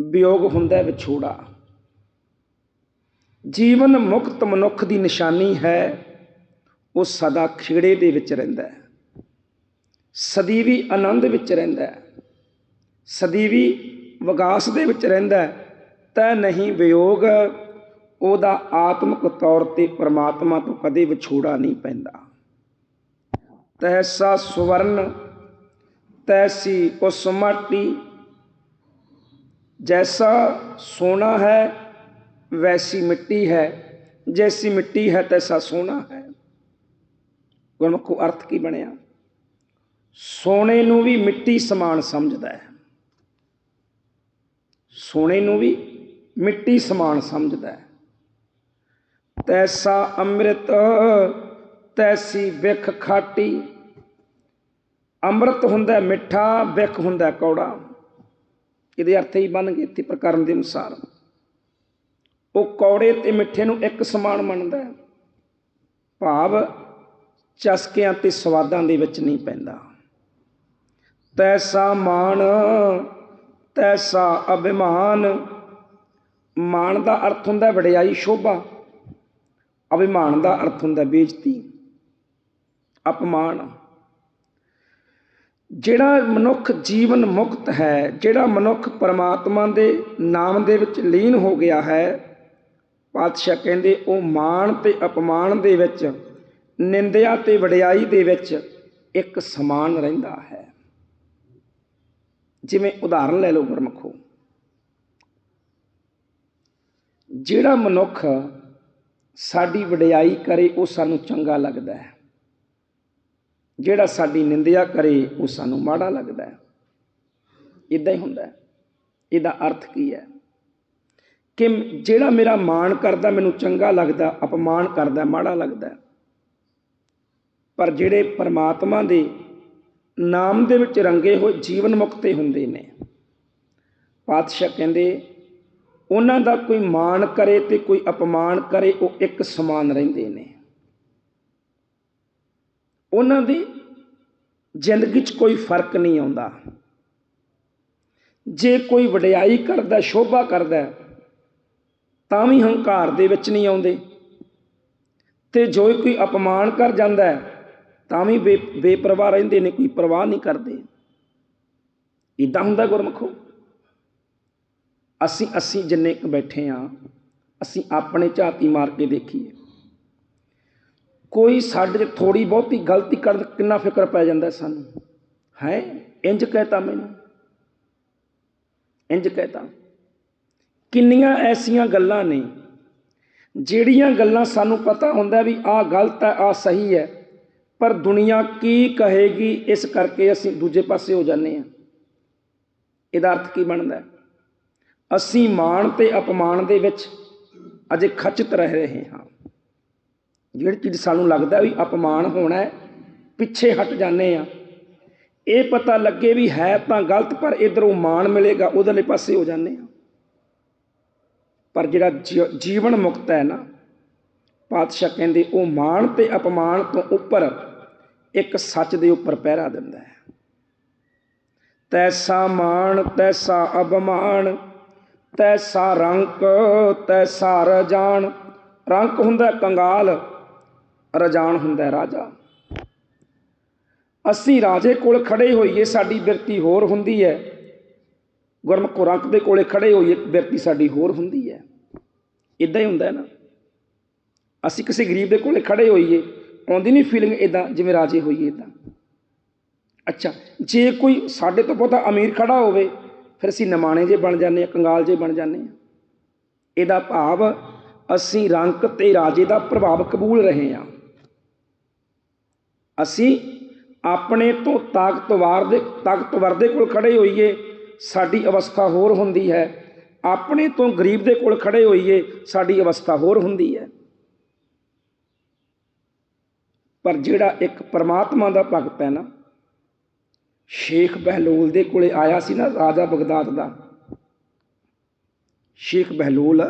ਵਿਯੋਗ ਹੁੰਦਾ ਵਿਛੋੜਾ। ਜੀਵਨ ਮੁਕਤ ਮਨੁੱਖ ਦੀ ਨਿਸ਼ਾਨੀ ਹੈ, ਉਹ ਸਦਾ ਖੇੜੇ ਦੇ ਵਿੱਚ ਰਹਿੰਦਾ ਹੈ। ਸਦੀਵੀ ਆਨੰਦ ਵਿੱਚ ਰਹਿੰਦਾ ਹੈ। ਸਦੀਵੀ ਵਿਗਾਸ ਦੇ ਵਿੱਚ ਰਹਿੰਦਾ ਹੈ। ਤੈ ਨਹੀਂ ਵਿਯੋਗ, ਉਹਦਾ ਆਤਮਿਕ ਤੌਰ ਤੇ ਪਰਮਾਤਮਾ ਤੋਂ ਕਦੇ ਵਿਛੋੜਾ ਨਹੀਂ ਪੈਂਦਾ। ਤੈਸਾ ਸੁਵਰਨ, ਤੈਸੀ ਉਸਮਾਟੀ ਜੈਸਾ ਸੋਨਾ ਹੈ, ਵੈਸੀ ਮਿੱਟੀ ਹੈ, ਜੈਸੀ ਮਿੱਟੀ ਹੈ, ਤੈਸਾ ਸੋਨਾ ਹੈ। ਗੁਰਮੁਖੋ ਅਰਥ ਕੀ ਬਣਿਆ? ਸੋਨੇ ਨੂੰ ਵੀ ਮਿੱਟੀ ਸਮਾਨ ਸਮਝਦਾ ਹੈ। ਸੋਨੇ ਨੂੰ ਵੀ ਮਿੱਟੀ ਸਮਾਨ ਸਮਝਦਾ ਹੈ। ਤੈਸਾ ਅੰਮ੍ਰਿਤ, ਤੈਸੀ ਵਿਖ ਖਾਟੀ। ਅੰਮ੍ਰਿਤ ਹੁੰਦਾ ਮਿੱਠਾ, ਵਿਖ ਹੁੰਦਾ ਕੌੜਾ। ਇਹਦੇ ਅਰਥ ਹੀ ਬਣ ਗਏ ਇੱਥੇ ਪ੍ਰਕਰਨ ਦੇ ਅਨੁਸਾਰ। ਉਹ ਕੌੜੇ ਤੇ ਮਿੱਠੇ ਨੂੰ ਇੱਕ ਸਮਾਨ ਮੰਨਦਾ ਹੈ। ਭਾਵ ਚਸਕਿਆਂ ਤੇ ਸਵਾਦਾਂ ਦੇ ਵਿੱਚ ਨਹੀਂ ਪੈਂਦਾ। ਤੈਸਾ ਮਾਣ, ਤੈਸਾ ਅਭਿਮਾਨ ਮਾਣ ਦਾ ਅਰਥ ਹੁੰਦਾ ਵਡਿਆਈ, ਸ਼ੋਭਾ। ਅਭਿਮਾਨ ਦਾ ਅਰਥ ਹੁੰਦਾ ਬੇਇੱਜ਼ਤੀ। ਅਪਮਾਨ। ਜਿਹੜਾ ਮਨੁੱਖ ਜੀਵਨ ਮੁਕਤ ਹੈ, ਜਿਹੜਾ ਮਨੁੱਖ ਪਰਮਾਤਮਾ ਦੇ ਨਾਮ ਦੇ ਵਿੱਚ ਲੀਨ ਹੋ ਗਿਆ ਹੈ, ਪਾਤਸ਼ਾਹ ਕਹਿੰਦੇ, ਉਹ ਮਾਣ ਤੇ ਅਪਮਾਨ ਦੇ ਵਿੱਚ, ਨਿੰਦਿਆ ਤੇ ਵਡਿਆਈ ਦੇ ਵਿੱਚ ਇੱਕ ਸਮਾਨ ਰਹਿੰਦਾ ਹੈ। ਜਿਵੇਂ ਉਦਾਹਰਨ ਲੈ ਲਓ ਗੁਰਮਖੋ। ਜਿਹੜਾ ਮਨੁੱਖ ਸਾਡੀ ਵਡਿਆਈ ਕਰੇ, ਉਹ ਸਾਨੂੰ ਚੰਗਾ ਲੱਗਦਾ ਹੈ। ਜਿਹੜਾ ਸਾਡੀ ਨਿੰਦਿਆ ਕਰੇ, ਉਹ ਸਾਨੂੰ ਮਾੜਾ ਲੱਗਦਾ ਹੈ। ਇਦਾਂ ਹੀ ਹੁੰਦਾ ਇਹਦਾ ਅਰਥ ਕੀ ਹੈ? ਕਿ ਜਿਹੜਾ ਮੇਰਾ ਮਾਣ ਕਰਦਾ, ਮੈਨੂੰ ਚੰਗਾ ਲੱਗਦਾ, ਅਪਮਾਨ ਕਰਦਾ, ਮਾੜਾ ਲੱਗਦਾ ਪਰ ਜਿਹੜੇ ਪਰਮਾਤਮਾ ਦੇ ਨਾਮ ਦੇ ਵਿੱਚ ਰੰਗੇ ਹੋਏ ਜੀਵਨ ਮੁਕਤੇ ਹੁੰਦੇ ਨੇ, ਪਾਤਸ਼ਾਹ ਕਹਿੰਦੇ ਉਹਨਾਂ ਦਾ ਕੋਈ ਮਾਣ ਕਰੇ ਤੇ ਕੋਈ ਅਪਮਾਨ ਕਰੇ, ਉਹ ਇੱਕ ਸਮਾਨ ਰਹਿੰਦੇ ਨੇ। ਉਹਨਾਂ ਦੀ ਜ਼ਿੰਦਗੀ 'ਚ ਕੋਈ ਫ਼ਰਕ ਨਹੀਂ ਆਉਂਦਾ। ਜੇ ਕੋਈ ਵਡਿਆਈ ਕਰਦਾ, ਸ਼ੋਭਾ ਕਰਦਾ, ਤਾਂ ਵੀ ਹੰਕਾਰ ਦੇ ਵਿੱਚ ਨਹੀਂ ਆਉਂਦੇ। ਤੇ ਜੋ ਕੋਈ ਅਪਮਾਨ ਕਰ ਜਾਂਦਾ, ਤਾਂ ਵੀ ਬੇ, ਬੇਪਰਵਾਹ ਰਹਿੰਦੇ ਨੇ, ਕੋਈ ਪਰਵਾਹ ਨਹੀਂ ਕਰਦੇ। ਇਦਾਂ ਹੁੰਦਾ ਗੁਰਮਖੋ। ਅਸੀਂ ਅਸੀਂ ਜਿੰਨੇ ਕੁ ਬੈਠੇ ਆ, ਅਸੀਂ ਆਪਣੇ ਝਾਤੀ ਮਾਰ ਕੇ ਦੇਖੀਏ। ਕੋਈ ਸਾਡੇ 'ਚ ਥੋੜੀ ਬਹੁਤੀ ਗਲਤੀ ਕਰ ਕਿੰਨਾ ਫਿਕਰ ਪੈ ਜਾਂਦਾ ਸਾਨੂੰ? ਹੈ? ਇੰਜ ਕਹਿਤਾ ਮੈਨੂੰ। ਇੰਜ ਕਹਿਤਾ ਕਿੰਨੀਆਂ ਐਸੀਆਂ ਗੱਲਾਂ ਨੇ, ਜਿਹੜੀਆਂ ਗੱਲਾਂ ਸਾਨੂੰ ਪਤਾ ਹੁੰਦਾ ਵੀ ਆਹ ਗਲਤ ਹੈ, ਆਹ ਸਹੀ ਹੈ, ਪਰ ਦੁਨੀਆ ਕੀ ਕਹੇਗੀ, ਇਸ ਕਰਕੇ ਅਸੀਂ ਦੂਜੇ ਪਾਸੇ ਹੋ ਜਾਂਦੇ ਹਾਂ ਇਹਦਾ ਅਰਥ ਕੀ ਬਣਦਾ ਅਸੀਂ ਮਾਣ ਤੇ ਅਪਮਾਨ ਦੇ ਵਿੱਚ ਅਜੇ ਖਚਤ ਰਹਿ ਰਹੇ ਹਾਂ। ਜਿਹੜੀ ਚੀਜ਼ ਸਾਨੂੰ ਲੱਗਦਾ ਵੀ ਅਪਮਾਨ ਹੋਣਾ ਹੈ, ਪਿੱਛੇ ਹਟ ਜਾਂਦੇ ਆ ਇਹ ਪਤਾ ਲੱਗੇ ਵੀ ਹੈ ਤਾਂ ਗਲਤ, ਪਰ ਇਧਰੋਂ ਮਾਣ ਮਿਲੇਗਾ, ਉਧਰਲੇ ਪਾਸੇ ਹੋ ਜਾਂਦੇ ਆ ਪਰ ਜਿਹੜਾ ਜੀਵਨ ਮੁਕਤ ਹੈ ਨਾ, ਪਾਤਸ਼ਾਹ ਕਹਿੰਦੇ ਉਹ ਮਾਣ ਤੇ ਅਪਮਾਨ ਤੋਂ ਉੱਪਰ ਇੱਕ ਸੱਚ ਦੇ ਉੱਪਰ ਪਹਿਰਾ ਦਿੰਦਾ ਹੈ। ਤੈਸਾ ਮਾਣ, ਤੈਸਾ ਅਪਮਾਨ ਤੈਸਾ ਰੰਕ, ਤੈਸਾ ਰਜਾਨ। ਰੰਕ ਹੁੰਦਾ ਕੰਗਾਲ, ਰਜਾਨ ਹੁੰਦਾ ਰਾਜਾ। ਅਸੀਂ ਰਾਜੇ ਕੋਲ ਖੜੇ ਹੋਈਏ, ਸਾਡੀ ਬਿਰਤੀ ਹੋਰ ਹੁੰਦੀ ਹੈ। ਗੁਰਮੁਖ ਰੰਕ ਦੇ ਕੋਲੇ ਖੜੇ ਹੋਈਏ, ਬਿਰਤੀ ਸਾਡੀ ਹੋਰ ਹੁੰਦੀ ਹੈ। ਇਦਾਂ ਹੀ ਹੁੰਦਾ ਹੈ ਨਾ। ਅਸੀਂ ਕਿਸੇ ਗਰੀਬ ਦੇ ਕੋਲੇ ਖੜੇ ਹੋਈਏ, ਆਉਂਦੀ ਨਹੀਂ ਫੀਲਿੰਗ ਇਦਾਂ ਜਿਵੇਂ ਰਾਜੇ ਹੋਈਏ ਇਦਾਂ ਅੱਛਾ, ਜੇ ਕੋਈ ਸਾਡੇ ਤੋਂ ਬਹੁਤਾ ਅਮੀਰ ਖੜਾ ਹੋਵੇ ਫਿਰ ਅਸੀਂ ਨਮਾਣੇ ਜੇ ਬਣ ਜਾਂਦੇ ਆ ਕੰਗਾਲ ਜੇ ਬਣ ਜਾਂਦੇ ਆ ਇਹਦਾ ਭਾਵ ਅਸੀਂ ਰੰਕ ਤੇ ਰਾਜੇ ਦਾ ਪ੍ਰਭਾਵ ਕਬੂਲ ਰਹੇ ਆ ਅਸੀਂ ਆਪਣੇ ਤੋਂ ਤਾਕਤਵਰ ਦੇ ਤਾਕਤਵਰ ਦੇ ਕੋਲ ਖੜੇ ਹੋਈਏ, ਸਾਡੀ ਅਵਸਥਾ ਹੋਰ ਹੁੰਦੀ ਹੈ। ਆਪਣੇ ਤੋਂ ਗਰੀਬ ਦੇ ਕੋਲ ਖੜੇ ਹੋਈਏ, ਸਾਡੀ ਅਵਸਥਾ ਹੋਰ ਹੁੰਦੀ ਹੈ। ਪਰ ਜਿਹੜਾ ਇੱਕ ਪਰਮਾਤਮਾ ਦਾ ਭਗਤ ਹੈ ਨਾ ਸ਼ੇਖ ਬਹਿਲੋਲ ਦੇ ਕੋਲੇ ਆਇਆ ਸੀ ਨਾ ਰਾਜਾ ਬਗਦਾਦ ਦਾ। ਸ਼ੇਖ ਬਹਿਲੋਲ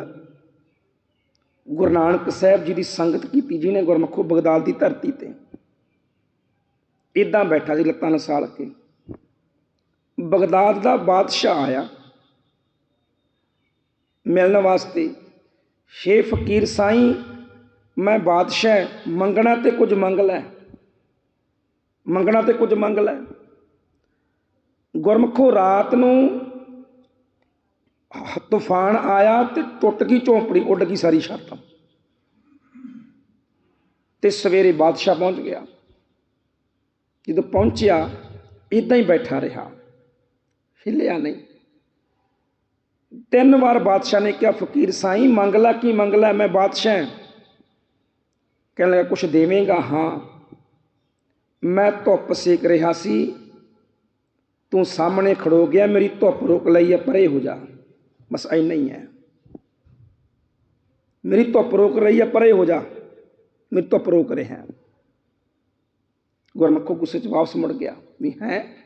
ਗੁਰੂ ਨਾਨਕ ਸਾਹਿਬ ਜੀ ਦੀ ਸੰਗਤ ਕੀਤੀ, ਜਿਹਨੇ ਗੁਰਮਖੋ ਬਗਦਾਦ ਦੀ ਧਰਤੀ ਤੇ। ਇਦਾਂ ਬੈਠਾ ਸੀ ਲੱਤਾਂ ਨਸਾਲ ਕੇ। ਬਗਦਾਦ ਦਾ ਬਾਦਸ਼ਾਹ ਆਇਆ। ਮਿਲਣ ਵਾਸਤੇ ਸ਼ੇ ਫਕੀਰ ਸਾਈਂ, ਮੈਂ ਬਾਦਸ਼ਾਹ, ਮੰਗਣਾ ਤੇ ਕੁਝ ਮੰਗ ਲੈ। ਮੰਗਣਾ ਤੇ ਕੁਝ ਮੰਗ ਲੈ। ਗੁਰਮਖੋ ਰਾਤ ਨੂੰ ਤੂਫਾਨ ਆਇਆ ਤੇ ਟੁੱਟ ਗਈ ਝੌਂਪੜੀ, ਉੱਡ ਗਈ ਸਾਰੀ ਛੱਤ। ਤੇ ਸਵੇਰੇ ਬਾਦਸ਼ਾਹ ਪਹੁੰਚ ਗਿਆ। ਜਦੋਂ ਪਹੁੰਚਿਆ ਇਦਾਂ ਹੀ ਬੈਠਾ ਰਿਹਾ। ਹਿੱਲਿਆ ਨਹੀਂ। ਤਿੰਨ ਵਾਰ ਬਾਦਸ਼ਾਹ ਨੇ ਕਿਹਾ, ਫਕੀਰ ਸਾਈਂ, ਮੰਗ ਲੈ, ਕੀ ਮੰਗ ਲੈ, ਮੈਂ ਬਾਦਸ਼ਾਹ ਕਹਿਣ ਲੱਗਾ, ਕੁਛ ਦੇਵੇਂਗਾ? ਹਾਂ। ਮੈਂ ਧੁੱਪ ਸੇਕ ਰਿਹਾ ਸੀ ਤੂੰ ਸਾਹਮਣੇ ਖੜੋ ਗਿਆ, ਮੇਰੀ ਧੁੱਪ ਰੁਕ ਲਈ ਹੈ ਪਰੇ ਹੋ ਜਾ। ਬਸ ਇੰਨਾ ਹੀ ਹੈ। ਮੇਰੀ ਧੁੱਪ ਰੋਕ ਰਹੀ ਹੈ ਪਰੇ ਹੋ ਜਾ। ਮੇਰੀ ਧੁੱਪ ਰੋਕ ਰਿਹਾ। ਹੈ ਗੁਰਮੁਖੋ ਗੁੱਸੇ ਚ ਵਾਪਸ ਮੁੜ ਗਿਆ। ਵੀ ਹੈ?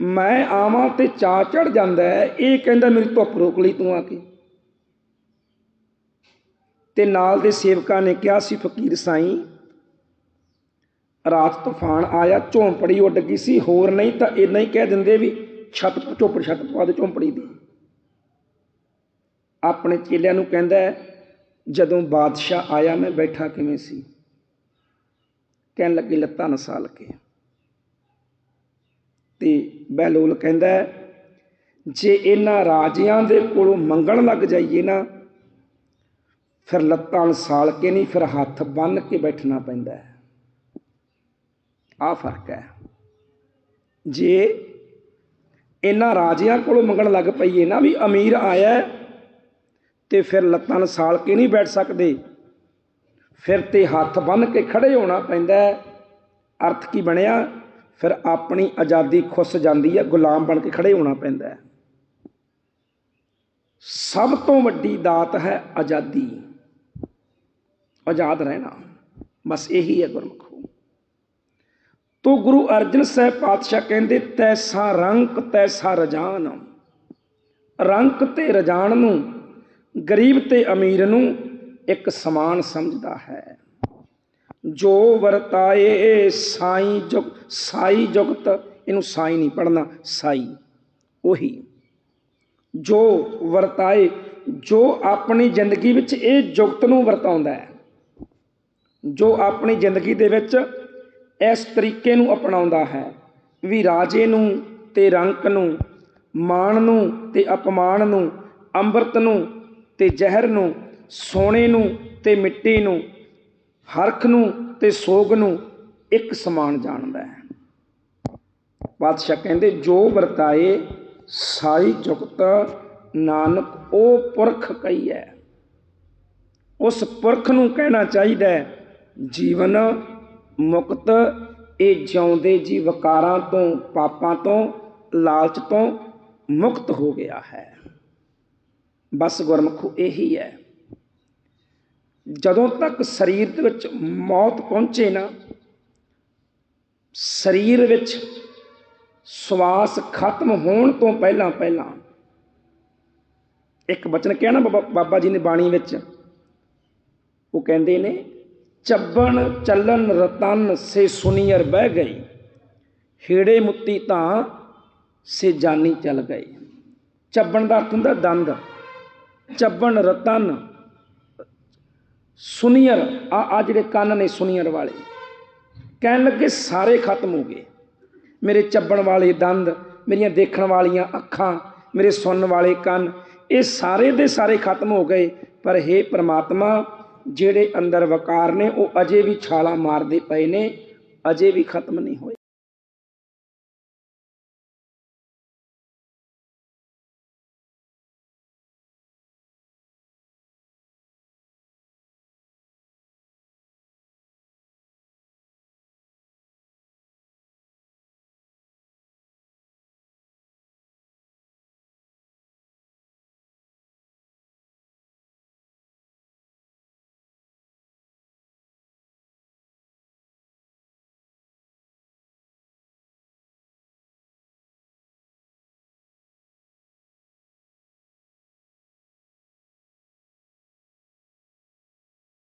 ਮੈਂ ਆਵਾਂ ਤੇ ਚਾ ਚੜ ਜਾਂਦਾ ਇਹ ਕਹਿੰਦਾ, ਮੇਰੀ ਧੁੱਪ ਰੋਕ ਲਈ ਤੂੰ ਆ ਕੇ। ਤੇ ਨਾਲ ਦੇ ਸੇਵਕਾਂ ਨੇ ਕਿਹਾ ਸੀ ਫਕੀਰ ਸਾਈਂ ਰਾਤ ਤੂਫਾਨ ਆਇਆ, ਝੌਂਪੜੀ ਉੱਡ ਗਈ ਸੀ, ਹੋਰ ਨਹੀਂ ਤਾਂ ਇੰਨਾ ਹੀ ਕਹਿ ਦਿੰਦੇ ਵੀ ਛੱਤ ਝੋਪੜ, ਛੱਤ ਪਵਾ ਦੇ ਝੌਂਪੜੀ ਦੀ। ਆਪਣੇ ਚੇਲਿਆਂ ਨੂੰ ਕਹਿੰਦਾ ਜਦੋਂ ਬਾਦਸ਼ਾਹ ਆਇਆ ਮੈਂ ਬੈਠਾ ਕਿਵੇਂ ਸੀ? ਕਹਿਣ ਲੱਗੇ, ਲੱਤਾਂ ਨਸਾਲ ਕੇ। ਤੇ ਬਹਿਲੋਲ ਕਹਿੰਦਾ ਜੇ ਇਹਨਾਂ ਰਾਜਿਆਂ ਦੇ ਕੋਲੋਂ ਮੰਗਣ ਲੱਗ ਜਾਈਏ ਨਾ, ਫਿਰ ਲੱਤਾਂ ਨਸਾਲ ਕੇ ਨਹੀਂ, ਫਿਰ ਹੱਥ ਬੰਨ ਕੇ ਬੈਠਣਾ ਪੈਂਦਾ ਆ ਫ਼ਰਕ ਹੈ। ਜੇ ਇਹਨਾਂ ਰਾਜਿਆਂ ਕੋਲੋਂ ਮੰਗਣ ਲੱਗ ਪਈਏ ਨਾ ਵੀ ਅਮੀਰ ਆਇਆ ਹੈ, ਤੇ ਫਿਰ ਲੱਤਾਂ ਨਸਾਲ ਕੇ ਨਹੀਂ ਬੈਠ ਸਕਦੇ। ਫਿਰ ਤੇ ਹੱਥ ਬੰਨ ਕੇ ਖੜੇ ਹੋਣਾ ਪੈਂਦਾ ਅਰਥ ਕੀ ਬਣਿਆ? ਫਿਰ ਆਪਣੀ ਆਜ਼ਾਦੀ ਖੁੱਸ ਜਾਂਦੀ ਹੈ ਗੁਲਾਮ ਬਣ ਕੇ ਖੜੇ ਹੋਣਾ ਪੈਂਦਾ ਸਭ ਤੋਂ ਵੱਡੀ ਦਾਤ ਹੈ ਆਜ਼ਾਦੀ। ਆਜ਼ਾਦ ਰਹਿਣਾ। ਬਸ ਇਹੀ ਹੈ ਗੁਰਮੁਖ। ਤੋ ਗੁਰੂ ਅਰਜਨ ਸਾਹਿਬ ਪਾਤਸ਼ਾਹ ਕਹਿੰਦੇ, ਤੈਸਾ ਰੰਕ, ਤੈਸਾ ਰਜਾਨ। ਰੰਕ ਤੇ ਰਜਾਨ ਨੂੰ, ਗਰੀਬ ਤੇ ਅਮੀਰ ਨੂੰ ਇੱਕ ਸਮਾਨ ਸਮਝਦਾ ਹੈ। ਜੋ ਵਰਤਾਏ ਸਾਈ ਜੁਗ, ਸਾਈ ਜੁਗਤ, ਇਹਨੂੰ ਸਾਈ ਨਹੀਂ ਪੜਨਾ ਸਾਈ, ਉਹੀ। ਜੋ ਵਰਤਾਏ, ਜੋ ਆਪਣੀ ਜ਼ਿੰਦਗੀ ਵਿੱਚ ਇਹ ਜੁਗਤ ਨੂੰ ਵਰਤਾਉਂਦਾ ਹੈ, ਜੋ ਆਪਣੀ ਜ਼ਿੰਦਗੀ ਦੇ ਵਿੱਚ ਇਸ ਤਰੀਕੇ ਨੂੰ ਅਪਣਾਉਂਦਾ ਹੈ ਵੀ ਰਾਜੇ ਨੂੰ ਤੇ ਰੰਕ ਨੂੰ, ਮਾਣ ਨੂੰ ਤੇ ਅਪਮਾਨ ਨੂੰ, ਅੰਮ੍ਰਿਤ ਨੂੰ ਤੇ ਜ਼ਹਿਰ ਨੂੰ, ਸੋਨੇ ਨੂੰ ਤੇ ਮਿੱਟੀ ਨੂੰ, ਹਰਖ ਨੂੰ ਤੇ ਸੋਗ ਨੂੰ ਇੱਕ ਸਮਾਨ ਜਾਣਦਾ ਹੈ। ਬਾਦਸ਼ਾਹ ਕਹਿੰਦੇ, ਜੋ ਵਰਤਾਏ ਸਾਈ ਜੁਗਤ ਨਾਨਕ, ਉਹ ਪੁਰਖ ਕਈ ਹੈ। ਉਸ ਪੁਰਖ ਨੂੰ ਕਹਿਣਾ ਚਾਹੀਦਾ ਜੀਵਨ ਮੁਕਤ, ਇਹ ਜਿਉਂਦੇ ਜੀ ਵਕਾਰਾਂ ਤੋਂ, ਪਾਪਾਂ ਤੋਂ, ਲਾਲਚ ਤੋਂ ਮੁਕਤ ਹੋ ਗਿਆ ਹੈ। ਬਸ ਗੁਰਮੁਖੋ ਇਹੀ ਹੈ। ਜਦੋਂ ਤੱਕ ਸਰੀਰ ਦੇ ਵਿੱਚ ਮੌਤ ਪਹੁੰਚੇ ਨਾ, ਸਰੀਰ ਵਿੱਚ ਸਵਾਸ ਖਤਮ ਹੋਣ ਤੋਂ ਪਹਿਲਾਂ ਪਹਿਲਾਂ, ਇੱਕ ਬਚਨ ਕਿਹਾ ਨਾ ਬਾਬਾ ਬਾਬਾ ਜੀ ਨੇ ਬਾਣੀ ਵਿੱਚ, ਉਹ ਕਹਿੰਦੇ ਨੇ ਚੱਬਣ ਚੱਲਣ ਰਤਨ ਸੇ ਸੁਨੀਅਰ ਬਹਿ ਗਈ। ਹੇੜੇ ਮੁੱਤੀ ਤਾਂ ਸੇ ਜਾਨੀ ਚਲ ਗਏ ਚੱਬਣ ਦਾ ਅਰਥ ਹੁੰਦਾ ਦੰਦ, ਚੱਬਣ ਰਤਨ ਸੁਨੀਅਰ, ਆ ਆ ਜਿਹੜੇ ਕੰਨ ਨੇ ਸੁਨੀਅਰ ਵਾਲੇ, ਕਹਿਣ ਲੱਗੇ ਸਾਰੇ ਖਤਮ ਹੋ ਗਏ। ਮੇਰੇ ਚੱਬਣ ਵਾਲੇ ਦੰਦ, ਮੇਰੀਆਂ ਦੇਖਣ ਵਾਲੀਆਂ ਅੱਖਾਂ, ਮੇਰੇ ਸੁਣਨ ਵਾਲੇ ਕੰਨ, ਇਹ ਸਾਰੇ ਦੇ ਸਾਰੇ ਖਤਮ ਹੋ ਗਏ। ਪਰ हे ਪ੍ਰਮਾਤਮਾ ਜਿਹੜੇ ਅੰਦਰ ਵਕਾਰ ਨੇ, ਉਹ ਅਜੇ ਵੀ ਛਾਲਾਂ ਮਾਰਦੇ ਪਏ ਨੇ, ਅਜੇ ਵੀ ਖਤਮ ਨਹੀਂ ਹੋਏ।